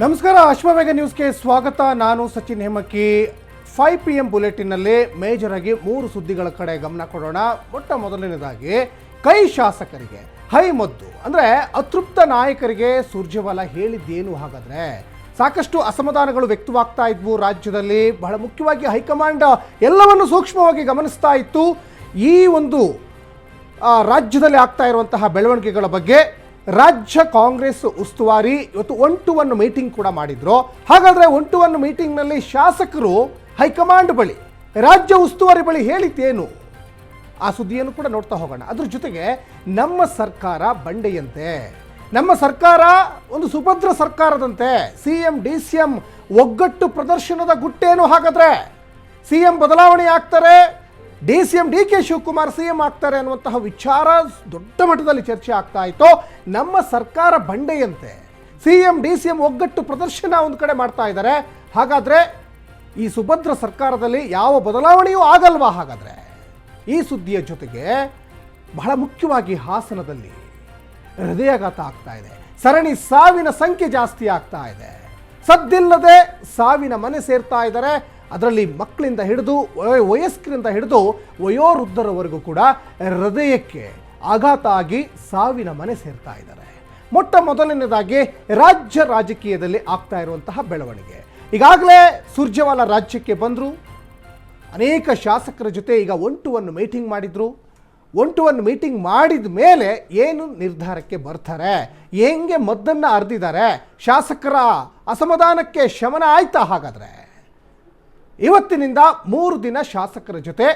ನಮಸ್ಕಾರ ಅಶ್ವವೇಗ ನ್ಯೂಸ್ಗೆ ಸ್ವಾಗತ. ನಾನು Sachin Hemakki five P M ಬುಲೆಟಿನಲ್ಲಿ major ಆಗಿ ಮೂರು ಸುದ್ದಿಗಳ ಕಡೆ ಗಮನ ಕೊಡೋಣ. ಮೊಟ್ಟ ಮೊದಲನೇದಾಗಿ, ಕೈ ಶಾಸಕರಿಗೆ ಹೈ ಮದ್ದು. ಅಂದರೆ ಅತೃಪ್ತ ನಾಯಕರಿಗೆ ಸುರ್ಜೇವಾಲ ಹೇಳಿದ್ದೇನು ಹಾಗಾದ್ರೆ? ಸಾಕಷ್ಟು ಅಸಮಾಧಾನಗಳು ವ್ಯಕ್ತವಾಗ್ತಾ ಇದ್ವು ರಾಜ್ಯದಲ್ಲಿ. ಬಹಳ ಮುಖ್ಯವಾಗಿ ಹೈಕಮಾಂಡ್ ಎಲ್ಲವನ್ನು ಸೂಕ್ಷ್ಮವಾಗಿ ಗಮನಿಸ್ತಾ ಇತ್ತು. ಈ ಒಂದು ರಾಜ್ಯದಲ್ಲಿ ಆಗ್ತಾ ಇರುವಂತಹ ಬೆಳವಣಿಗೆಗಳ ಬಗ್ಗೆ ರಾಜ್ಯ ಕಾಂಗ್ರೆಸ್ ಉಸ್ತುವಾರಿ ಇವತ್ತು ಒನ್ ಟು ಒನ್ ಮೀಟಿಂಗ್ ಕೂಡ ಮಾಡಿದ್ರು. ಹಾಗಾದ್ರೆ ಒನ್ ಟು ಒನ್ ಮೀಟಿಂಗ್ನಲ್ಲಿ ಶಾಸಕರು ಹೈಕಮಾಂಡ್ ಬಳಿ, ರಾಜ್ಯ ಉಸ್ತುವಾರಿ ಬಳಿ ಹೇಳಿದ್ದೇನು? ಆ ಸುದ್ದಿಯನ್ನು ಕೂಡ ನೋಡ್ತಾ ಹೋಗೋಣ. ಅದ್ರ ಜೊತೆಗೆ ನಮ್ಮ ಸರ್ಕಾರ ಬಂಡೆಯಂತೆ. ನಮ್ಮ ಸರ್ಕಾರ ಒಂದು ಸುಭದ್ರ ಸರ್ಕಾರದಂತೆ. C M D C M ಒಗ್ಗಟ್ಟು ಪ್ರದರ್ಶನದ ಗುಟ್ಟೇನು ಹಾಗಾದ್ರೆ? ಸಿ ಎಂ ಬದಲಾವಣೆ ಆಗ್ತಾರೆ D C M D K Shivakumar C M ಆಗ್ತಾರೆ ಅನ್ನುವಂತಹ ವಿಚಾರ ದೊಡ್ಡ ಮಟ್ಟದಲ್ಲಿ ಚರ್ಚೆ ಆಗ್ತಾ ಇತ್ತು. ನಮ್ಮ ಸರ್ಕಾರ ಬಂಡೆಯಂತೆ. C M, D C M ಒಗ್ಗಟ್ಟು ಪ್ರದರ್ಶನ ಒಂದು ಕಡೆ ಮಾಡ್ತಾ ಇದ್ದಾರೆ. ಹಾಗಾದ್ರೆ ಈ ಸುಭದ್ರ ಸರ್ಕಾರದಲ್ಲಿ ಯಾವ ಬದಲಾವಣೆಯೂ ಆಗಲ್ವಾ ಹಾಗಾದ್ರೆ? ಈ ಸುದ್ದಿಯ ಜೊತೆಗೆ ಬಹಳ ಮುಖ್ಯವಾಗಿ ಹಾಸನದಲ್ಲಿ ಹೃದಯಾಘಾತ ಆಗ್ತಾ ಇದೆ. ಸರಣಿ ಸಾವಿನ ಸಂಖ್ಯೆ ಜಾಸ್ತಿ ಆಗ್ತಾ ಇದೆ. ಸದ್ದಿಲ್ಲದೆ ಸಾವಿನ ಮನೆ ಸೇರ್ತಾ ಇದ್ದಾರೆ. ಅದರಲ್ಲಿ ಮಕ್ಕಳಿಂದ ಹಿಡಿದು ವಯಸ್ಕರಿಂದ ಹಿಡಿದು ವಯೋವೃದ್ಧರವರೆಗೂ ಕೂಡ ಹೃದಯಕ್ಕೆ ಆಘಾತ ಆಗಿ ಸಾವಿನ ಮನೆ ಸೇರ್ತಾ ಇದ್ದಾರೆ. ಮೊಟ್ಟ ಮೊದಲನೇದಾಗಿ ರಾಜ್ಯ ರಾಜಕೀಯದಲ್ಲಿ ಆಗ್ತಾ ಇರುವಂತಹ ಬೆಳವಣಿಗೆ. ಈಗಾಗಲೇ ಸುರ್ಜೇವಾಲ ರಾಜ್ಯಕ್ಕೆ ಬಂದರು. ಅನೇಕ ಶಾಸಕರ ಜೊತೆ ಈಗ ಒಂಟುವನ್ನು ಮೀಟಿಂಗ್ ಮಾಡಿದರು. ಒಂಟುವನ್ನು ಮೀಟಿಂಗ್ ಮಾಡಿದ ಮೇಲೆ ಏನು ನಿರ್ಧಾರಕ್ಕೆ ಬರ್ತಾರೆ? ಹೆಂಗೆ ಮದ್ದನ್ನು ಅರ್ದಿದ್ದಾರೆ ಶಾಸಕರ ಅಸಮಾಧಾನಕ್ಕೆ ಶಮನ ಆಯ್ತಾ ಹಾಗಾದ್ರೆ? ಇವತ್ತಿನಿಂದ ಮೂರು ದಿನ ಶಾಸಕರ ಜೊತೆ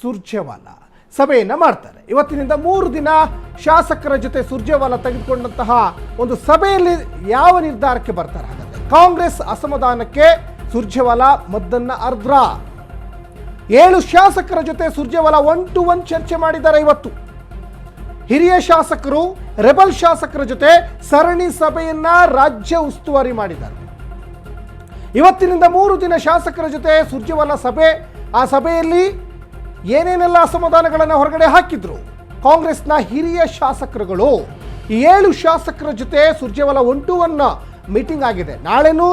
ಸುರ್ಜೇವಾಲ ಸಭೆಯನ್ನು ಮಾಡ್ತಾರೆ. ಇವತ್ತಿನಿಂದ ಮೂರು ದಿನ ಶಾಸಕರ ಜೊತೆ ಸುರ್ಜೇವಾಲ ತೆಗೆದುಕೊಂಡಂತಹ ಒಂದು ಸಭೆಯಲ್ಲಿ ಯಾವ ನಿರ್ಧಾರಕ್ಕೆ ಬರ್ತಾರೆ ಕಾಂಗ್ರೆಸ್ ಅಸಮಾಧಾನಕ್ಕೆ ಸುರ್ಜೇವಾಲ ಮದ್ದನ್ನ ಅರ್ಧ ಏಳು ಶಾಸಕರ ಜೊತೆ ಸುರ್ಜೇವಾಲ ಒನ್ ಟು ಒನ್ ಚರ್ಚೆ ಮಾಡಿದ್ದಾರೆ ಇವತ್ತು. ಹಿರಿಯ ಶಾಸಕರು, ರೆಬಲ್ ಶಾಸಕರ ಜೊತೆ ಸರಣಿ ಸಭೆಯನ್ನ ರಾಜ್ಯ ಉಸ್ತುವಾರಿ ಮಾಡಿದ್ದಾರೆ. ಇವತ್ತಿನಿಂದ ಮೂರು ದಿನ ಶಾಸಕರ ಜೊತೆ ಸುರ್ಜೇವಾಲ ಸಭೆ. ಆ ಸಭೆಯಲ್ಲಿ ಏನೇನೆಲ್ಲ ಅಸಮಾಧಾನಗಳನ್ನು ಹೊರಗಡೆ ಹಾಕಿದ್ರು? ಕಾಂಗ್ರೆಸ್ನ ಹಿರಿಯ ಶಾಸಕರುಗಳು. ಏಳು ಶಾಸಕರ ಜೊತೆ Surjewala one to one meeting ಆಗಿದೆ. ನಾಳೆನೂ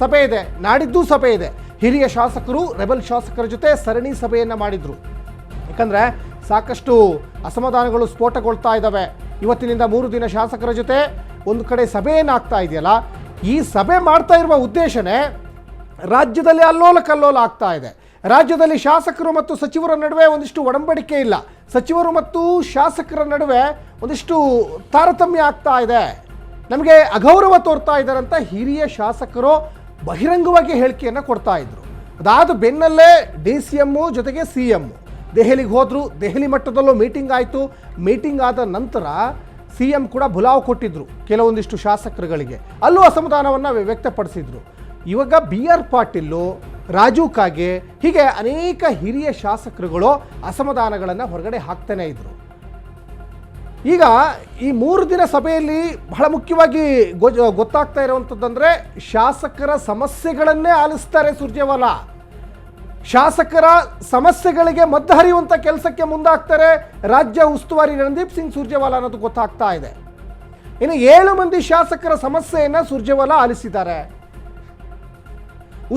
ಸಭೆ ಇದೆ. ನಾಡಿದ್ದು ಸಭೆ ಇದೆ. ಹಿರಿಯ ಶಾಸಕರು, ರೆಬಲ್ ಶಾಸಕರ ಜೊತೆ ಸರಣಿ ಸಭೆಯನ್ನು ಮಾಡಿದ್ರು. ಯಾಕಂದ್ರೆ ಸಾಕಷ್ಟು ಅಸಮಾಧಾನಗಳು ಸ್ಫೋಟಗೊಳ್ತಾ ಇದ್ದಾವೆ ಇವತ್ತಿನಿಂದ ಮೂರು ದಿನ ಶಾಸಕರ ಜೊತೆ ಒಂದು ಕಡೆ ಸಭೆಯನ್ನಾಗ್ತಾ ಇದೆಯಲ್ಲ ಈ ಸಭೆ ಮಾಡ್ತಾ ಇರುವ ಉದ್ದೇಶನೇ ರಾಜ್ಯದಲ್ಲಿ ಅಲ್ಲೋಲ ಕಲ್ಲೋಲ ಆಗ್ತಾ ಇದೆ. ರಾಜ್ಯದಲ್ಲಿ ಶಾಸಕರು ಮತ್ತು ಸಚಿವರ ನಡುವೆ ಒಂದಿಷ್ಟು ಒಡಂಬಡಿಕೆ ಇಲ್ಲ. ಸಚಿವರು ಮತ್ತು ಶಾಸಕರ ನಡುವೆ ಒಂದಿಷ್ಟು ತಾರತಮ್ಯ ಆಗ್ತಾ ಇದೆ. ನಮಗೆ ಅಗೌರವ ತೋರ್ತಾ ಇದ್ದಾರೆ ಅಂತ ಹಿರಿಯ ಶಾಸಕರು ಬಹಿರಂಗವಾಗಿ ಹೇಳಿಕೆಯನ್ನು ಕೊಡ್ತಾ ಇದ್ರು. ಅದಾದ ಬೆನ್ನಲ್ಲೇ ಡಿ ಸಿ ಎಮ್ಮು ಜೊತೆಗೆ ಸಿ ಎಮ್ಮು ದೆಹಲಿಗೆ ಹೋದರು, ದೆಹಲಿ ಮಟ್ಟದಲ್ಲೂ ಮೀಟಿಂಗ್ ಆಯಿತು. ಮೀಟಿಂಗ್ ಆದ ನಂತರ ಸಿ ಎಂ ಕೂಡ ಬುಲಾವ್ ಕೊಟ್ಟಿದ್ರು ಕೆಲವೊಂದಿಷ್ಟು ಶಾಸಕರುಗಳಿಗೆ. ಅಲ್ಲೂ ಅಸಮಾಧಾನವನ್ನು ವ್ಯಕ್ತಪಡಿಸಿದ್ರು. ಇವಾಗ ಬಿ ಆರ್ ಪಾಟೀಲು, ರಾಜು ಕಾಗೆ ಹೀಗೆ ಅನೇಕ ಹಿರಿಯ ಶಾಸಕರುಗಳು ಅಸಮಾಧಾನಗಳನ್ನು ಹೊರಗಡೆ ಹಾಕ್ತಾನೆ ಇದ್ರು. ಈಗ ಈ ಮೂರು ದಿನ ಸಭೆಯಲ್ಲಿ ಬಹಳ ಮುಖ್ಯವಾಗಿ ಗೊತ್ತಾಗ್ತಾ ಇರುವಂಥದ್ದಂದ್ರೆ ಶಾಸಕರ ಸಮಸ್ಯೆಗಳನ್ನೇ ಆಲಿಸ್ತಾರೆ ಸುರ್ಜೇವಾಲ. ಶಾಸಕರ ಸಮಸ್ಯೆಗಳಿಗೆ ಮದ್ದು ಹರಿಯುವಂಥ ಕೆಲಸಕ್ಕೆ ಮುಂದಾಗ್ತಾರೆ ರಾಜ್ಯ ಉಸ್ತುವಾರಿ ರಣದೀಪ್ ಸಿಂಗ್ ಸುರ್ಜೇವಾಲ ಅನ್ನೋದು ಗೊತ್ತಾಗ್ತಾ ಇದೆ. ಇನ್ನು ಏಳು ಮಂದಿ ಶಾಸಕರ ಸಮಸ್ಯೆಯನ್ನು ಸುರ್ಜೇವಾಲ ಆಲಿಸಿದ್ದಾರೆ.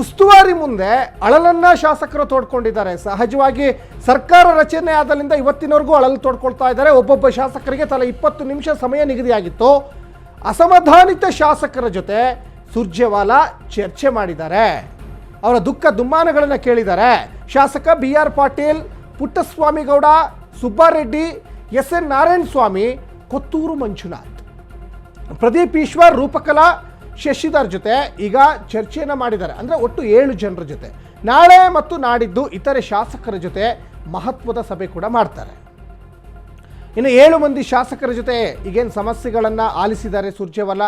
ಉಸ್ತುವಾರಿ ಮುಂದೆ ಅಳಲನ್ನ ಶಾಸಕರು ತೋಡ್ಕೊಂಡಿದ್ದಾರೆ. ಸಹಜವಾಗಿ ಸರ್ಕಾರ ರಚನೆ ಆದಲ್ಲಿಂದ ಇವತ್ತಿನವರೆಗೂ ಅಳಲು ತೋಡ್ಕೊಳ್ತಾ ಇದ್ದಾರೆ. ಒಬ್ಬೊಬ್ಬ ಶಾಸಕರಿಗೆ ತಲಾ ಇಪ್ಪತ್ತು ನಿಮಿಷ ಸಮಯ ನಿಗದಿಯಾಗಿತ್ತು. ಅಸಮಾಧಾನಿತ ಶಾಸಕರ ಜೊತೆ ಸುರ್ಜೇವಾಲ ಚರ್ಚೆ ಮಾಡಿದ್ದಾರೆ. ಅವರ ದುಃಖ ದುಮ್ಮಾನಗಳನ್ನು ಕೇಳಿದ್ದಾರೆ. ಶಾಸಕ B R Patil, Puttaswamygowda Subbareddy S N Narayana Swamy Kothur Manjunath. Pradeep Eshwar, Roopakala, Shashidhar ಜೊತೆ ಈಗ ಚರ್ಚೆಯನ್ನು ಮಾಡಿದ್ದಾರೆ. ಅಂದರೆ ಒಟ್ಟು ಏಳು ಜನರ ಜೊತೆ. ನಾಳೆ ಮತ್ತು ನಾಡಿದ್ದು ಇತರೆ ಶಾಸಕರ ಜೊತೆ ಮಹತ್ವದ ಸಭೆ ಕೂಡ ಮಾಡ್ತಾರೆ. ಇನ್ನು ಏಳು ಮಂದಿ ಶಾಸಕರ ಜೊತೆ ಈಗೇನು ಸಮಸ್ಯೆಗಳನ್ನು ಆಲಿಸಿದ್ದಾರೆ ಸುರ್ಜೇವಾಲ.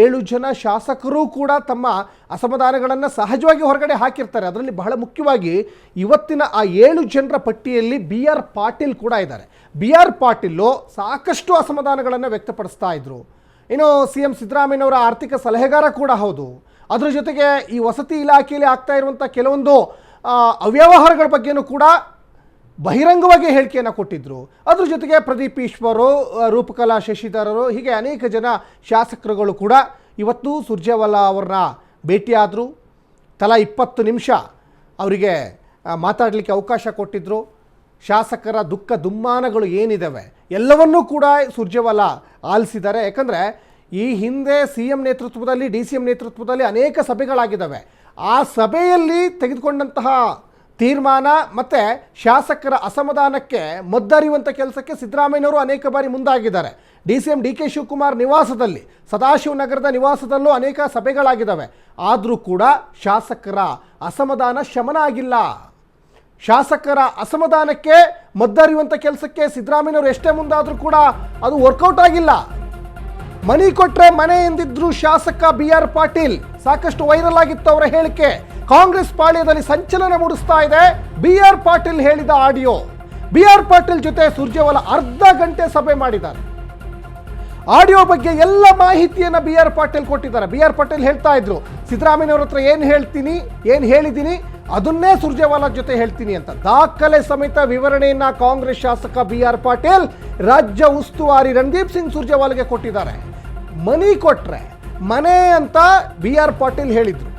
ಏಳು ಜನ ಶಾಸಕರು ಕೂಡ ತಮ್ಮ ಅಸಮಾಧಾನಗಳನ್ನು ಸಹಜವಾಗಿ ಹೊರಗಡೆ ಹಾಕಿರ್ತಾರೆ. ಅದರಲ್ಲಿ ಬಹಳ ಮುಖ್ಯವಾಗಿ ಇವತ್ತಿನ ಆ ಏಳು ಜನರ ಪಟ್ಟಿಯಲ್ಲಿ ಬಿ ಆರ್ ಪಾಟೀಲ್ ಕೂಡ ಇದ್ದಾರೆ. ಬಿ ಆರ್ ಪಾಟೀಲು ಸಾಕಷ್ಟು ಅಸಮಾಧಾನಗಳನ್ನು ವ್ಯಕ್ತಪಡಿಸ್ತಾ ಇದ್ರು. ಇನ್ನು ಸಿ ಎಂ ಸಿದ್ದರಾಮಯ್ಯನವರ ಆರ್ಥಿಕ ಸಲಹೆಗಾರ ಕೂಡ ಹೌದು. ಅದರ ಜೊತೆಗೆ ಈ ವಸತಿ ಇಲಾಖೆಯಲ್ಲಿ ಆಗ್ತಾ ಇರುವಂಥ ಕೆಲವೊಂದು ಅವ್ಯವಹಾರಗಳ ಬಗ್ಗೆನೂ ಕೂಡ ಬಹಿರಂಗವಾಗಿ ಹೇಳಿಕೆಯನ್ನು ಕೊಟ್ಟಿದ್ದರು ಅದ್ರ ಜೊತೆಗೆ ಪ್ರದೀಪ್ ಈಶ್ವರು ರೂಪಕಲಾ ಶಶಿಧರರು, ಹೀಗೆ ಅನೇಕ ಜನ ಶಾಸಕರುಗಳು ಕೂಡ ಇವತ್ತು ಸುರ್ಜೇವಾಲಾ ಅವ್ರನ್ನ ಭೇಟಿಯಾದರು. ತಲಾ ಇಪ್ಪತ್ತು ನಿಮಿಷ ಅವರಿಗೆ ಮಾತಾಡಲಿಕ್ಕೆ ಅವಕಾಶ ಕೊಟ್ಟಿದ್ದರು ಶಾಸಕರ ದುಃಖ ದುಮ್ಮಾನಗಳು ಏನಿದ್ದಾವೆ ಎಲ್ಲವನ್ನೂ ಕೂಡ ಸುರ್ಜೇವಾಲಾ ಆಲಿಸಿದ್ದಾರೆ. ಯಾಕಂದರೆ ಈ ಹಿಂದೆ ಸಿ ಎಂ ನೇತೃತ್ವದಲ್ಲಿ, ಡಿ ಸಿ ಎಂ ನೇತೃತ್ವದಲ್ಲಿ ಅನೇಕ ಸಭೆಗಳಾಗಿದ್ದಾವೆ ಆ ಸಭೆಯಲ್ಲಿ ತೆಗೆದುಕೊಂಡಂತಹ ತೀರ್ಮಾನ ಮತ್ತು ಶಾಸಕರ ಅಸಮಾಧಾನಕ್ಕೆ ಮದ್ದರಿಯುವಂಥ ಕೆಲಸಕ್ಕೆ ಸಿದ್ದರಾಮಯ್ಯನವರು ಅನೇಕ ಬಾರಿ ಮುಂದಾಗಿದ್ದಾರೆ. D C M D K Shivakumar ನಿವಾಸದಲ್ಲಿ ಸದಾಶಿವನಗರದ ನಿವಾಸದಲ್ಲೂ ಅನೇಕ ಸಭೆಗಳಾಗಿದ್ದಾವೆ. ಆದರೂ ಕೂಡ ಶಾಸಕರ ಅಸಮಾಧಾನ ಶಮನ ಆಗಿಲ್ಲ. ಶಾಸಕರ ಅಸಮಾಧಾನಕ್ಕೆ ಮದ್ದರಿಯುವಂಥ ಕೆಲಸಕ್ಕೆ ಸಿದ್ದರಾಮಯ್ಯನವರು ಎಷ್ಟೇ ಮುಂದಾದರೂ ಕೂಡ ಅದು ವರ್ಕೌಟ್ ಆಗಿಲ್ಲ. ಮನಿ ಕೊಟ್ಟರೆ ಮನೆ ಎಂದಿದ್ರು ಶಾಸಕ ಬಿ ಆರ್ ಪಾಟೀಲ್ ಸಾಕಷ್ಟು ವೈರಲ್ ಆಗಿತ್ತು ಅವರ ಹೇಳಿಕೆ. ಕಾಂಗ್ರೆಸ್ ಪಾಳ್ಯದಲ್ಲಿ ಸಂಚಲನ ಮೂಡಿಸ್ತಾ ಇದೆ. ಬಿ ಆರ್ ಪಾಟೀಲ್ ಹೇಳಿದ ಆಡಿಯೋ. ಬಿ ಆರ್ ಪಾಟೀಲ್ ಜೊತೆ ಸುರ್ಜೇವಾಲ ಅರ್ಧ ಗಂಟೆ ಸಭೆ ಮಾಡಿದ್ದಾರೆ. ಆಡಿಯೋ ಬಗ್ಗೆ ಎಲ್ಲ ಮಾಹಿತಿಯನ್ನು ಬಿ ಆರ್ ಪಾಟೀಲ್ ಕೊಟ್ಟಿದ್ದಾರೆ. ಬಿ ಆರ್ ಪಾಟೀಲ್ ಹೇಳ್ತಾ ಇದ್ರು ಸಿದ್ದರಾಮಯ್ಯವ್ರ ಹತ್ರ ಏನು ಹೇಳ್ತೀನಿ, ಏನು ಹೇಳಿದ್ದೀನಿ, ಅದನ್ನೇ ಸುರ್ಜೇವಾಲ ಜೊತೆ ಹೇಳ್ತೀನಿ ಅಂತ. ದಾಖಲೆ ಸಮೇತ ವಿವರಣೆಯನ್ನ ಕಾಂಗ್ರೆಸ್ ಶಾಸಕ ಬಿ ಆರ್ ಪಾಟೀಲ್ ರಾಜ್ಯ ಉಸ್ತುವಾರಿ ರಣದೀಪ್ ಸಿಂಗ್ ಸುರ್ಜೇವಾಲಾಗೆ ಕೊಟ್ಟಿದ್ದಾರೆ. ಮನಿ ಕೊಟ್ರೆ ಮನೆ ಅಂತ ಬಿ ಆರ್ ಪಾಟೀಲ್ ಹೇಳಿದ್ರು.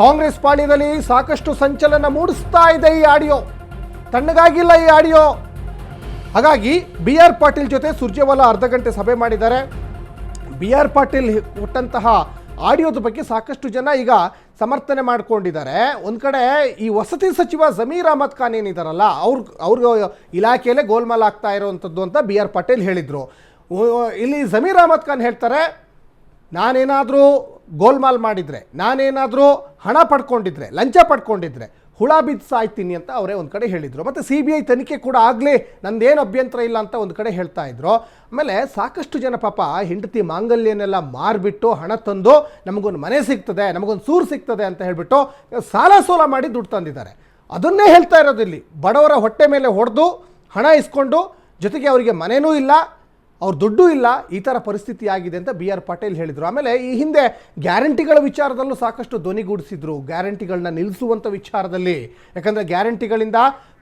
ಕಾಂಗ್ರೆಸ್ ಪಾಳ್ಯದಲ್ಲಿ ಸಾಕಷ್ಟು ಸಂಚಲನ ಮೂಡಿಸ್ತಾ ಇದೆ ಈ ಆಡಿಯೋ. ತಣ್ಣಗಾಗಿಲ್ಲ ಈ ಆಡಿಯೋ. ಹಾಗಾಗಿ ಬಿ ಆರ್ ಪಾಟೀಲ್ ಜೊತೆ ಸುರ್ಜೇವಾಲಾ ಅರ್ಧ ಗಂಟೆ ಸಭೆ ಮಾಡಿದ್ದಾರೆ. ಬಿ ಆರ್ ಪಾಟೀಲ್ ಕೊಟ್ಟಂತಹ ಆಡಿಯೋದ ಬಗ್ಗೆ ಸಾಕಷ್ಟು ಜನ ಈಗ ಸಮರ್ಥನೆ ಮಾಡ್ಕೊಂಡಿದ್ದಾರೆ. ಒಂದು ಕಡೆ ಈ ವಸತಿ ಸಚಿವ ಜಮೀರ್ ಅಹಮದ್ ಖಾನ್ ಏನಿದ್ದಾರಲ್ಲ ಅವ್ರ ಅವ್ರ ಇಲಾಖೆಯಲ್ಲೇ ಗೋಲ್ಮಾಲ್ ಆಗ್ತಾ ಇರೋವಂಥದ್ದು ಅಂತ ಬಿ ಆರ್ ಪಾಟೀಲ್ ಹೇಳಿದರು. ಇಲ್ಲಿ ಜಮೀರ್ ಅಹಮದ್ ಖಾನ್ ಹೇಳ್ತಾರೆ ನಾನೇನಾದರೂ ಗೋಲ್ಮಾಲ್ ಮಾಡಿದರೆ, ನಾನೇನಾದರೂ ಹಣ ಪಡ್ಕೊಂಡಿದ್ರೆ, ಲಂಚ ಪಡ್ಕೊಂಡಿದ್ರೆ ಹುಳ ಬಿದ್ದು ಸಾಯ್ತೀನಿ ಅಂತ ಅವರೇ ಒಂದು ಕಡೆ ಹೇಳಿದರು. ಮತ್ತು ಸಿ ಬಿ ಐ ತನಿಖೆ ಕೂಡ ಆಗಲಿ ನಂದೇನು ಅಭ್ಯಂತರ ಇಲ್ಲ ಅಂತ ಒಂದು ಕಡೆ ಹೇಳ್ತಾ ಇದ್ರು. ಆಮೇಲೆ ಸಾಕಷ್ಟು ಜನ ಪಾಪ ಹೆಂಡತಿ ಮಾಂಗಲ್ಯನೆಲ್ಲ ಮಾರಿಬಿಟ್ಟು ಹಣ ತಂದು ನಮಗೊಂದು ಮನೆ ಸಿಗ್ತದೆ, ನಮಗೊಂದು ಸೂರು ಸಿಗ್ತದೆ ಅಂತ ಹೇಳಿಬಿಟ್ಟು ಸಾಲ ಸೋಲ ಮಾಡಿ ದುಡ್ಡು ತಂದಿದ್ದಾರೆ. ಅದನ್ನೇ ಹೇಳ್ತಾ ಇರೋದಿಲ್ಲಿ ಬಡವರ ಹೊಟ್ಟೆ ಮೇಲೆ ಹೊಡೆದು ಹಣ ಇಸ್ಕೊಂಡು ಜೊತೆಗೆ ಅವರಿಗೆ ಮನೆಯೂ ಇಲ್ಲ ಅವ್ರ ದುಡ್ಡು ಇಲ್ಲ, ಈ ಥರ ಪರಿಸ್ಥಿತಿ ಆಗಿದೆ ಅಂತ ಬಿ ಆರ್ ಪಾಟೀಲ್ ಹೇಳಿದರು. ಆಮೇಲೆ ಈ ಹಿಂದೆ ಗ್ಯಾರಂಟಿಗಳ ವಿಚಾರದಲ್ಲೂ ಸಾಕಷ್ಟು ಧ್ವನಿಗೂಡಿಸಿದ್ರು ಗ್ಯಾರಂಟಿಗಳನ್ನ ನಿಲ್ಲಿಸುವಂಥ ವಿಚಾರದಲ್ಲಿ. ಯಾಕಂದರೆ ಗ್ಯಾರಂಟಿಗಳಿಂದ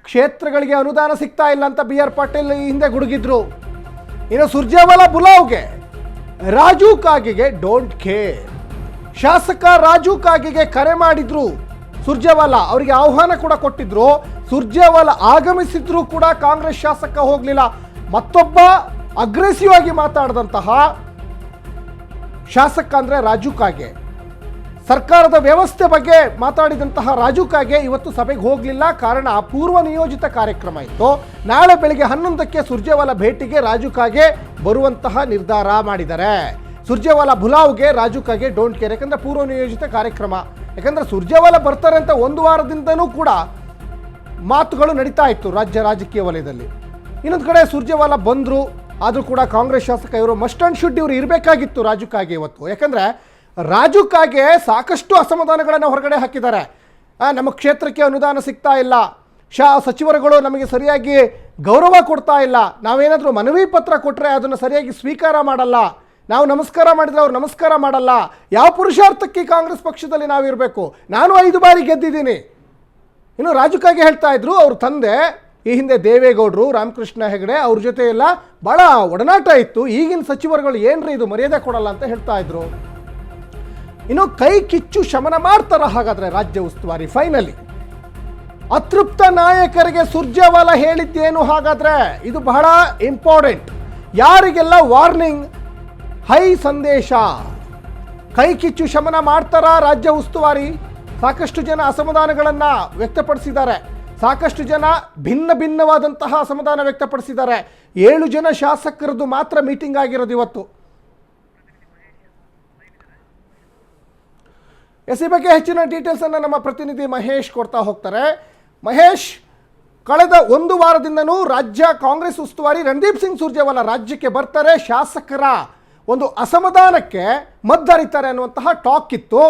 ಕ್ಷೇತ್ರಗಳಿಗೆ ಅನುದಾನ ಸಿಗ್ತಾ ಇಲ್ಲ ಅಂತ ಬಿ ಆರ್ ಪಾಟೀಲ್ ಈ ಹಿಂದೆ ಗುಡುಗಿದ್ರು. ಇನ್ನು ಸುರ್ಜೇವಾಲಾ ಬುಲಾವ್ಗೆ, ರಾಜು ಕಾಗೆಗೆ ಡೋಂಟ್ ಕೇರ್. ಶಾಸಕ ರಾಜು ಕಾಗೆಗೆ ಕರೆ ಮಾಡಿದ್ರು ಸುರ್ಜೇವಾಲಾ. ಅವರಿಗೆ ಆಹ್ವಾನ ಕೂಡ ಕೊಟ್ಟಿದ್ರು. ಸುರ್ಜೇವಾಲಾ ಆಗಮಿಸಿದ್ರು ಕೂಡ ಕಾಂಗ್ರೆಸ್ ಶಾಸಕ ಹೋಗಲಿಲ್ಲ. ಮತ್ತೊಬ್ಬ ಅಗ್ರೆಸಿವ್ ಆಗಿ ಮಾತಾಡಿದಂತಹ ಶಾಸಕ ಅಂದರೆ ರಾಜು ಕಾಗೆ. ಸರ್ಕಾರದ ವ್ಯವಸ್ಥೆ ಬಗ್ಗೆ ಮಾತಾಡಿದಂತಹ ರಾಜು ಕಾಗೆ ಇವತ್ತು ಸಭೆಗೆ ಹೋಗಲಿಲ್ಲ. ಕಾರಣ ಪೂರ್ವ ನಿಯೋಜಿತ ಕಾರ್ಯಕ್ರಮ ಇತ್ತು. ನಾಳೆ ಬೆಳಿಗ್ಗೆ ಹನ್ನೊಂದಕ್ಕೆ ಸುರ್ಜೇವಾಲಾ ಭೇಟಿಗೆ ರಾಜು ಕಾಗೆ ಬರುವಂತಹ ನಿರ್ಧಾರ ಮಾಡಿದ್ದಾರೆ. ಸುರ್ಜೇವಾಲಾ ಭುಲಾವ್ಗೆ ರಾಜು ಕಾಗೆ ಡೋಂಟ್ ಕೇರ್ ಯಾಕಂದ್ರೆ ಪೂರ್ವ ನಿಯೋಜಿತ ಕಾರ್ಯಕ್ರಮ. ಯಾಕಂದ್ರೆ ಸುರ್ಜೇವಾಲಾ ಬರ್ತಾರೆ ಅಂತ ಒಂದು ವಾರದಿಂದನೂ ಕೂಡ ಮಾತುಗಳು ನಡೀತಾ ಇತ್ತು ರಾಜ್ಯ ರಾಜಕೀಯ ವಲಯದಲ್ಲಿ. ಇನ್ನೊಂದು ಕಡೆ ಸುರ್ಜೇವಾಲಾ ಬಂದರು ಆದರೂ ಕೂಡ ಕಾಂಗ್ರೆಸ್ ಶಾಸಕ ಇವರು ಮಸ್ಟ್ ಅಂಡ್ ಶುಡ್ ಇವರು ಇರಬೇಕಾಗಿತ್ತು ರಾಜು ಕಾಗೆ ಇವತ್ತು. ಯಾಕಂದರೆ ರಾಜು ಕಾಗೆ ಸಾಕಷ್ಟು ಅಸಮಾಧಾನಗಳನ್ನು ಹೊರಗಡೆ ಹಾಕಿದ್ದಾರೆ. ನಮ್ಮ ಕ್ಷೇತ್ರಕ್ಕೆ ಅನುದಾನ ಸಿಗ್ತಾ ಇಲ್ಲ. ಶಾ, ಸಚಿವರುಗಳು ನಮಗೆ ಸರಿಯಾಗಿ ಗೌರವ ಕೊಡ್ತಾ ಇಲ್ಲ. ನಾವೇನಾದರೂ ಮನವಿ ಪತ್ರ ಕೊಟ್ಟರೆ ಅದನ್ನು ಸರಿಯಾಗಿ ಸ್ವೀಕಾರ ಮಾಡಲ್ಲ. ನಾವು ನಮಸ್ಕಾರ ಮಾಡಿದರೆ ಅವ್ರು ನಮಸ್ಕಾರ ಮಾಡಲ್ಲ. ಯಾವ ಪುರುಷಾರ್ಥಕ್ಕೆ ಕಾಂಗ್ರೆಸ್ ಪಕ್ಷದಲ್ಲಿ ನಾವಿರಬೇಕು? ನಾನು ಐದು ಬಾರಿ ಗೆದ್ದಿದ್ದೀನಿ. ಇನ್ನು ರಾಜುಕಾಗೆ ಹೇಳ್ತಾ ಇದ್ರು, ಅವ್ರ ತಂದೆ ಈ ಹಿಂದೆ ದೇವೇಗೌಡರು, ರಾಮಕೃಷ್ಣ ಹೆಗಡೆ ಅವ್ರ ಜೊತೆ ಎಲ್ಲ ಭಾಳ ಒಡನಾಟ ಇತ್ತು. ಈಗಿನ ಸಚಿವರುಗಳು ಏನ್ರಿ ಇದು ಮರ್ಯಾದೆ ಕೊಡಲ್ಲ ಅಂತ ಹೇಳ್ತಾ ಇದ್ರು. ಇನ್ನು ಕೈ ಕಿಚ್ಚು ಶಮನ ಮಾಡ್ತಾರ ಹಾಗಾದ್ರೆ ರಾಜ್ಯ ಉಸ್ತುವಾರಿ ಫೈನಲಿ. ಅತೃಪ್ತ ನಾಯಕರಿಗೆ ಸುರ್ಜೇವಾಲ ಹೇಳಿದ್ದೇನು ಹಾಗಾದ್ರೆ ಇದು ಬಹಳ ಇಂಪಾರ್ಟೆಂಟ್. ಯಾರಿಗೆಲ್ಲ ವಾರ್ನಿಂಗ್? ಹೈ ಸಂದೇಶ. ಕೈ ಕಿಚ್ಚು ಶಮನ ಮಾಡ್ತಾರ ರಾಜ್ಯ ಉಸ್ತುವಾರಿ? ಸಾಕಷ್ಟು ಜನ ಅಸಮಾಧಾನಗಳನ್ನು ವ್ಯಕ್ತಪಡಿಸಿದ್ದಾರೆ. ಸಾಕಷ್ಟು ಜನ ಭಿನ್ನ ಭಿನ್ನವಾದಂತಹ ಅಸಮಾಧಾನ ವ್ಯಕ್ತಪಡಿಸಿದ್ದಾರೆ. ಏಳು ಜನ ಶಾಸಕರದ್ದು ಮಾತ್ರ ಮೀಟಿಂಗ್ ಆಗಿರೋದು ಇವತ್ತು. ಎಸ್ ಈ ಬಗ್ಗೆ ಹೆಚ್ಚಿನ ಡೀಟೇಲ್ಸ್ ಅನ್ನು ನಮ್ಮ ಪ್ರತಿನಿಧಿ ಮಹೇಶ್ ಕೊಡ್ತಾ ಹೋಗ್ತಾರೆ. ಮಹೇಶ್, ಕಳೆದ ಒಂದು ವಾರದಿಂದನೂ ರಾಜ್ಯ ಕಾಂಗ್ರೆಸ್ ಉಸ್ತುವಾರಿ ರಣದೀಪ್ ಸಿಂಗ್ ಸುರ್ಜೇವಾಲಾ ರಾಜ್ಯಕ್ಕೆ ಬರ್ತಾರೆ. ಶಾಸಕರ ಒಂದು ಅಸಮಾಧಾನಕ್ಕೆ ಮದ್ದರಿತಾರೆ ಅನ್ನುವಂತಹ ಟಾಕ್ ಇತ್ತು.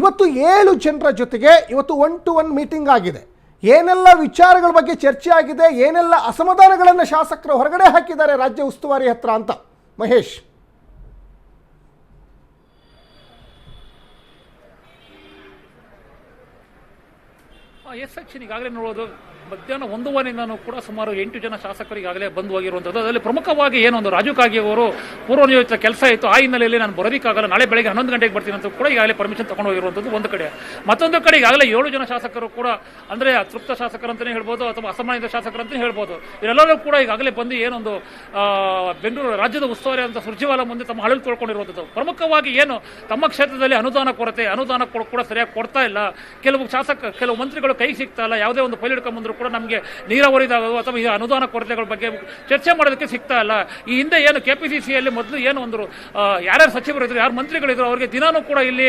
ಇವತ್ತು ಏಳು ಜನರ ಜೊತೆಗೆ ಇವತ್ತು ಒನ್ ಟು ಒನ್ ಮೀಟಿಂಗ್ ಆಗಿದೆ. ಏನೆಲ್ಲ ವಿಚಾರಗಳ ಬಗ್ಗೆ ಚರ್ಚೆ ಆಗಿದೆ, ಏನೆಲ್ಲ ಅಸಮಾಧಾನಗಳನ್ನು ಶಾಸಕರು ಹೊರಗಡೆ ಹಾಕಿದ್ದಾರೆ ರಾಜ್ಯ ಉಸ್ತುವಾರಿ ಹತ್ರ ಅಂತ. ಮಹೇಶ್. ಎಸ್ ಸೆಕ್ಷನ್ ಈಗಾಗಲೇ ನೋಡೋದು. ಮಧ್ಯಾಹ್ನ ಒಂದೂವರೆಯಿಂದನೂ ಕೂಡ ಸುಮಾರು ಎಂಟು ಜನ ಶಾಸಕರಿಗಾಗಲೇ ಬಂದು ಹೋಗಿರುವಂಥದ್ದು. ಅದರಲ್ಲಿ ಪ್ರಮುಖವಾಗಿ ಏನೊಂದು ರಾಜು ಕಾಗೆ ಅವರು ಪೂರ್ವ ನಿಯೋಜಿತ ಕೆಲಸ ಇತ್ತು. ಆ ಹಿನ್ನೆಲೆಯಲ್ಲಿ ನಾನು ಬರೋದಕ್ಕಾಗಲ್ಲ. ನಾಳೆ ಬೆಳಗ್ಗೆ ಹನ್ನೊಂದು ಗಂಟೆಗೆ ಬರ್ತೀನಿ ಅಂತ ಕೂಡ ಈಗಾಗಲೇ ಪರ್ಮಿಷನ್ ತಗೊಂಡು ಹೋಗಿರುವಂಥದ್ದು ಒಂದು ಕಡೆ. ಮತ್ತೊಂದು ಕಡೆ ಈಗಾಗಲೇ ಏಳು ಜನ ಶಾಸಕರು ಕೂಡ ಅಂದರೆ ಅತೃಪ್ತ ಶಾಸಕರಂತಲೇ ಹೇಳ್ಬೋದು ಅಥವಾ ಅಸಮಾನಿತ ಶಾಸಕರಂತಲೇ ಹೇಳ್ಬೋದು. ಇವರೆಲ್ಲರೂ ಕೂಡ ಈಗಾಗಲೇ ಬಂದು ಏನೊಂದು ಬೆಂಗಳೂರು ರಾಜ್ಯದ ಉಸ್ತುವಾರಿ ಅಂತ ಸುರ್ಜಿವಾಲ ಮುಂದೆ ತಮ್ಮ ಹಳಲು ತೊಳ್ಕೊಂಡಿರುವಂಥದ್ದು. ಪ್ರಮುಖವಾಗಿ ಏನು, ತಮ್ಮ ಕ್ಷೇತ್ರದಲ್ಲಿ ಅನುದಾನ ಕೊರತೆ, ಅನುದಾನ ಕೊಡ್- ಸರಿಯಾಗಿ ಕೊಡ್ತಾ ಇಲ್ಲ. ಕೆಲವು ಶಾಸಕ, ಕೆಲವು ಮಂತ್ರಿಗಳು ಕೈ ಸಿಗ್ತಾ ಇಲ್ಲ. ಯಾವುದೇ ಒಂದು ಪೈಲಟ್ ಹಿಡ್ಕೊಂಬಂದ್ರು ಕೂಡ ನಮಗೆ ನೀರಾವರಿದಾಗೋ ಅಥವಾ ಈ ಅನುದಾನ ಕೊರತೆಗಳ ಬಗ್ಗೆ ಚರ್ಚೆ ಮಾಡೋದಕ್ಕೆ ಸಿಗ್ತಾ ಇಲ್ಲ. ಈ ಹಿಂದೆ ಏನು ಕೆ ಪಿ ಸಿ ಸಿಯಲ್ಲಿ ಮೊದಲು ಏನು ಒಂದು ಯಾರ್ಯಾರು ಸಚಿವರು ಇದ್ರು, ಯಾರು ಮಂತ್ರಿಗಳಿದ್ರು ಅವರಿಗೆ ದಿನಾನೂ ಕೂಡ ಇಲ್ಲಿ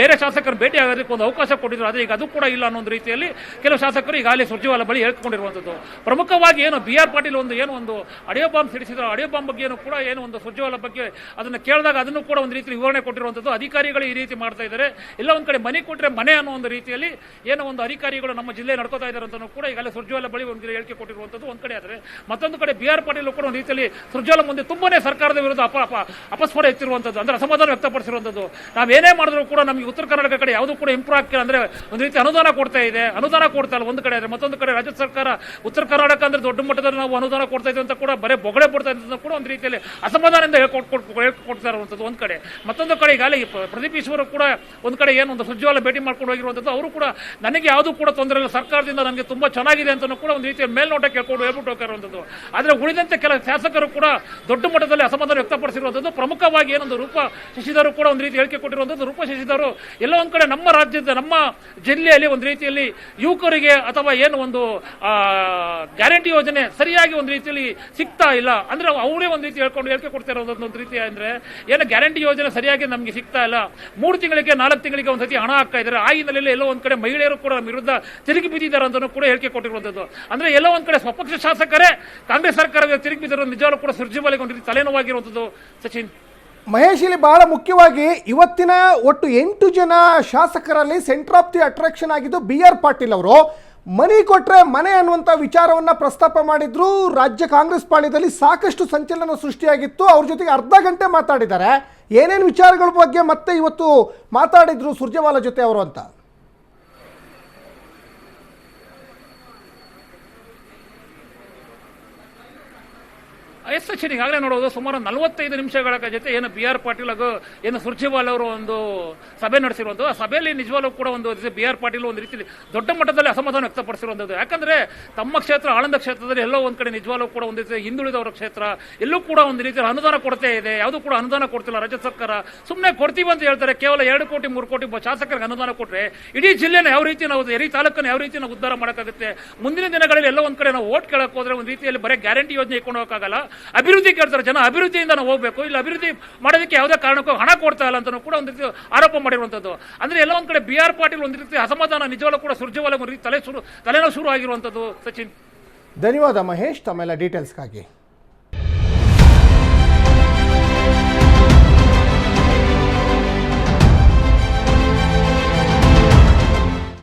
ಬೇರೆ ಶಾಸಕರು ಭೇಟಿ ಆಗೋದಕ್ಕೆ ಒಂದು ಅವಕಾಶ ಕೊಟ್ಟಿದ್ರು. ಆದರೆ ಈಗ ಅದು ಕೂಡ ಇಲ್ಲ ಅನ್ನೋ ಒಂದು ರೀತಿಯಲ್ಲಿ ಕೆಲವು ಶಾಸಕರು ಈಗ ಅಲ್ಲಿ ಸಚಿವಾಲಯ ಬಳಿ ಹೇಳ್ಕೊಂಡಿರುವಂಥದ್ದು. ಪ್ರಮುಖವಾಗಿ ಏನು ಬಿ ಆರ್ ಪಾಟೀಲ್ ಒಂದು ಏನು ಒಂದು ಅಡಿಯೋ ಬಾಂಬ್ ಸಿಡಿಸಿದ್ರು. ಅಡಿಯೋ ಬಾಂಬ್ ಬಗ್ಗೆ ಕೂಡ ಏನು ಒಂದು ಸಚಿವಾಲಯ ಬಗ್ಗೆ ಅದನ್ನು ಕೇಳಿದಾಗ ಅದನ್ನು ಕೂಡ ಒಂದು ರೀತಿ ವಿವರಣೆ ಕೊಟ್ಟಿರುವಂಥದ್ದು. ಅಧಿಕಾರಿಗಳು ಈ ರೀತಿ ಮಾಡ್ತಾ ಇದ್ದಾರೆ. ಇಲ್ಲ, ಒಂದು ಕಡೆ ಮನೆ ಕೊಟ್ಟರೆ ಮನೆ ಅನ್ನೋ ಒಂದು ರೀತಿಯಲ್ಲಿ ಏನೋ ಒಂದು ಅಧಿಕಾರಿಗಳು ನಮ್ಮ ಜಿಲ್ಲೆ ನಡ್ಕೋತಾ ಇದ್ದಾರೆ ಅಂತ ಕೂಡ ಈಗಾಗಲೇ ಸುರ್ಜೇವಾಲ ಬಳಿ ಒಂದು ಹೇಳಿಕೆ ಕೊಟ್ಟಿರುವಂಥದ್ದು ಒಂದು ಕಡೆ ಆದರೆ ಮತ್ತೊಂದು ಕಡೆ ಬಿ ಆರ್ ಪಾಟೀಲ್ ಕೂಡ ಒಂದು ರೀತಿಯಲ್ಲಿ ಸುರ್ಜೇವಾಲ ಮುಂದೆ ತುಂಬಾನೇ ಸರ್ಕಾರದ ವಿರುದ್ಧ ಅಪ ಅಪ ಅಪಸ್ಫೋಟ ಎತ್ತಿರುವಂಥದ್ದು, ಅಂದ್ರೆ ಅಸಮಾಧಾನ ವ್ಯಕ್ತಪಡಿಸಿರುವಂಥದ್ದು. ನಾವೇನೇ ಮಾಡಿದ್ರು ಕೂಡ ನಮಗೆ ಉತ್ತರ ಕರ್ನಾಟಕ ಕಡೆ ಯಾವುದು ಕೂಡ ಇಂಪ್ರೂವ್ ಆಗ್ತಿಲ್ಲ ಅಂದ್ರೆ ಒಂದು ರೀತಿ ಅನುದಾನ ಕೊಡ್ತಾ ಇದೆ. ಅನುದಾನ ಕೊಡ್ತಾ ಇಲ್ಲ ಒಂದು ಕಡೆ ಆದರೆ ಮತ್ತೊಂದು ಕಡೆ ರಾಜ್ಯ ಸರ್ಕಾರ ಉತ್ತರ ಕರ್ನಾಟಕ ಅಂದ್ರೆ ದೊಡ್ಡ ಮಟ್ಟದಲ್ಲಿ ನಾವು ಅನುದಾನ ಕೊಡ್ತಾ ಇದ್ದೀವಿ ಅಂತ ಕೂಡ ಬರೇ ಬೊಗಳೆ ಬಿಡ್ತಾ ಇದ್ದಂತ ಕೂಡ ಒಂದು ರೀತಿಯಲ್ಲಿ ಅಸಮಾಧಾನದಿಂದ ಹೇಳ್ಕೊಡ್ತಾ ಇರುವಂಥದ್ದು ಒಂದು ಕಡೆ. ಮತ್ತೊಂದು ಕಡೆ ಅಲ್ಲಿ ಪ್ರದೀಪ್ ಈಶ್ವರ ಕೂಡ ಒಂದು ಕಡೆ ಏನು ಒಂದು ಭೇಟಿ ಮಾಡ್ಕೊಂಡು ಹೋಗಿರುವಂಥದ್ದು, ಅವರು ಕೂಡ ನನಗೆ ಯಾವುದು ಕೂಡ ತೊಂದರೆ ಇಲ್ಲ. ಸರ್ಕಾರದಿಂದ ನನಗೆ ತುಂಬಾ ಚೆನ್ನಾಗಿದೆ ಅಂತ ಕೂಡ ಒಂದು ರೀತಿಯ ಮೇಲ್ನೋಟ ಕೇಳ್ಕೊಂಡು ಹೇಳ್ಬಿಟ್ಟು ಹೋಗಿರುವಂಥದ್ದು ಆದರೆ ಉಳಿದಂತೆ ಕೆಲ ಶಾಸಕರು ಕೂಡ ದೊಡ್ಡ ಮಟ್ಟದಲ್ಲಿ ಅಸಮಾಧಾನ ವ್ಯಕ್ತಪಡಿಸಿರುವಂಥದ್ದು. ಪ್ರಮುಖವಾಗಿ ಏನೊಂದು ರೂಪ ಶಶಿಧರು ಕೂಡ ಒಂದು ರೀತಿ ಹೇಳಿಕೆ ಕೊಟ್ಟಿರುವಂಥದ್ದು. ರೂಪ ಶಶಿಧರು ಎಲ್ಲ ಒಂದು ಕಡೆ ನಮ್ಮ ರಾಜ್ಯದ, ನಮ್ಮ ಜಿಲ್ಲೆಯಲ್ಲಿ ಒಂದು ರೀತಿಯಲ್ಲಿ ಯುವಕರಿಗೆ ಅಥವಾ ಏನು ಒಂದು ಗ್ಯಾರಂಟಿ ಯೋಜನೆ ಸರಿಯಾಗಿ ಒಂದು ರೀತಿಯಲ್ಲಿ ಸಿಗ್ತಾ ಇಲ್ಲ. ಅಂದ್ರೆ ಅವರೇ ಒಂದು ರೀತಿ ಹೇಳ್ಕೊಂಡು ಹೇಳಿಕೆ ಕೊಡ್ತಾ ಒಂದು ರೀತಿ ಅಂದರೆ ಏನು ಗ್ಯಾರಂಟಿ ಯೋಜನೆ ಸರಿಯಾಗಿ ನಮಗೆ ಸಿಗ್ತಾ ಇಲ್ಲ. ಮೂರು ತಿಂಗಳಿಗೆ, ನಾಲ್ಕು ತಿಂಗಳಿಗೆ ಒಂದು ಸತಿ ಹಣ ಹಾಕ್ತಾ ಇದ್ದಾರೆ. ಆ ಹಿನ್ನೆಲೆಯಲ್ಲಿ ಎಲ್ಲೋ ಒಂದು ಕಡೆ ಮಹಿಳೆಯರು ಕೂಡ ನಮ್ಮ ವಿರುದ್ಧ ತಿರುಗಿ ಬಿದ್ದಿದ್ದಾರೆ ಅಂತ ಕೂಡ ಹೇಳಿಕೆ ಕೊಟ್ಟಿರುವಂಥದ್ದು ಅಂದ್ರೆ ಎಲ್ಲೋ ಒಂದ್ ಕಡೆ ಸ್ವಪಕ್ಷ ಶಾಸಕರೇ ಕಾಂಗ್ರೆಸ್ ಸರ್ಕಾರದ ತಿರುಗಿ ಬಿದ್ದಿರೋ ನಿಜವಾಗ್ಲೂ ಕೂಡ ಸುರ್ಜಿವಾಲಿಗೆ ಒಂದು ರೀತಿ ತಲೆನೋವಾಗಿರುವಂಥದ್ದು ಸಚಿನ್. ಮಹೇಶ್ ಇಲ್ಲಿ ಬಹಳ ಮುಖ್ಯವಾಗಿ ಇವತ್ತಿನ ಒಟ್ಟು ಎಂಟು ಜನ ಶಾಸಕರಲ್ಲಿ ಸೆಂಟರ್ ಆಫ್ ದಿ ಅಟ್ರಾಕ್ಷನ್ ಆಗಿದ್ದು ಬಿ ಆರ್ ಪಾಟೀಲ್ ಅವರು. ಮನಿ ಕೊಟ್ಟರೆ ಮನೆ ಅನ್ನುವಂಥ ವಿಚಾರವನ್ನ ಪ್ರಸ್ತಾಪ ಮಾಡಿದ್ರು. ರಾಜ್ಯ ಕಾಂಗ್ರೆಸ್ ಪಾಳ್ಯದಲ್ಲಿ ಸಾಕಷ್ಟು ಸಂಚಲನ ಸೃಷ್ಟಿಯಾಗಿತ್ತು. ಅವ್ರ ಜೊತೆಗೆ ಅರ್ಧ ಗಂಟೆ ಮಾತಾಡಿದ್ದಾರೆ. ಏನೇನು ವಿಚಾರಗಳ ಬಗ್ಗೆ ಮತ್ತೆ ಇವತ್ತು ಮಾತಾಡಿದ್ರು ಸುರ್ಜೇವಾಲಾ ಜೊತೆ ಅವರು ಅಂತ? ಎಸ್ ಸಚಿನ್ ಈಗಾಗಲೇ ನೋಡೋದು, ಸುಮಾರು ನಲವತ್ತೈದು ನಿಮಿಷಗಳ ಜೊತೆ ಏನು ಬಿ ಆರ್ ಪಾಟೀಲ್ ಹಾಗೂ ಏನು ಸುರ್ಜೇವಾಲ್ ಅವರು ಒಂದು ಸಭೆ ನಡೆಸಿರುವಂಥದ್ದು. ಆ ಸಭೆಯಲ್ಲಿ ನಿಜವಾಗ್ಲೂ ಕೂಡ ಒಂದು ಬಿ ಆರ್ ಪಾಟೀಲ್ ಒಂದು ರೀತಿ ದೊಡ್ಡ ಮಟ್ಟದಲ್ಲಿ ಅಸಮಾಧಾನ ವ್ಯಕ್ತಪಡಿಸಿರುವಂಥದ್ದು. ಯಾಕಂದ್ರೆ ತಮ್ಮ ಕ್ಷೇತ್ರ, ಆಳಂದ ಕ್ಷೇತ್ರದಲ್ಲಿ ಎಲ್ಲೋ ಒಂದು ಕಡೆ ನಿಜವಾಗ್ಲೂ ಕೂಡ ಒಂದು ರೀತಿ ಹಿಂದುಳಿದವರ ಕ್ಷೇತ್ರ, ಎಲ್ಲೂ ಕೂಡ ಒಂದು ರೀತಿ ಅನುದಾನ ಕೊಡ್ತೇ ಇದೆ, ಯಾವುದೂ ಕೂಡ ಅನುದಾನ ಕೊಡ್ತಿಲ್ಲ ರಾಜ್ಯ ಸರ್ಕಾರ. ಸುಮ್ಮನೆ ಕೊಡ್ತೀವಿ ಅಂತ ಹೇಳ್ತಾರೆ, ಕೇವಲ ಎರಡು ಕೋಟಿ, ಮೂರು ಕೋಟಿ ಶಾಸಕರಿಗೆ ಅನುದಾನ ಕೊಟ್ಟರೆ ಇಡೀ ಜಿಲ್ಲೆನ ಯಾವ ರೀತಿ ನಾವು ಎರಿ ತಾಲೂಕನ್ನು ಯಾವ ರೀತಿ ನಾವು ಉದ್ಧಾರ ಮಾಡೋಕ್ಕಾಗುತ್ತೆ? ಮುಂದಿನ ದಿನಗಳಲ್ಲಿ ಎಲ್ಲೋ ಒಂದು ಕಡೆ ನಾವು ಓಟ್ ಕೇಳಕ್ಕೆ ಹೋದ್ರೆ ಒಂದು ರೀತಿಯಲ್ಲಿ ಬರೀ ಗ್ಯಾರಂಟಿ ಯೋಜನೆ ಇಟ್ಕೊಂಡು ಹೋಗಕ್ಕಾಗಲ್ಲ. ಅಭಿವೃದ್ಧಿ ಕೇಳ್ತಾರೆ ಜನ, ಅಭಿವೃದ್ಧಿಯಿಂದ ನಾವು ಹೋಗಬೇಕು. ಇಲ್ಲ, ಅಭಿವೃದ್ಧಿ ಮಾಡೋದಕ್ಕೆ ಯಾವುದೇ ಕಾರಣಕ್ಕೂ ಹಣ ಕೊಡ್ತಾ ಇಲ್ಲ ಅಂತ ಕೂಡ ಒಂದು ರೀತಿ ಆರೋಪ ಮಾಡಿರುವಂಥದ್ದು. ಅಂದರೆ ಎಲ್ಲ ಒಂದು ಕಡೆ ಬಿ ಆರ್ ಪಾಟೀಲ್ ಒಂದು ರೀತಿ ಅಸಮಾಧಾನ ನಿಜವಾಗ್ಲೂ ಕೂಡ ಸುರ್ಜವಾಲ ಒಂದು ರೀತಿ ತಲೆ ಶುರು ತಲೆನೋವು ಶುರು ಆಗಿರುವಂಥದ್ದು ಸಚಿನ್. ಧನ್ಯವಾದ ಮಹೇಶ್ ತಮ್ಮೆಲ್ಲ ಡೀಟೇಲ್ಸ್ಗಾಗಿ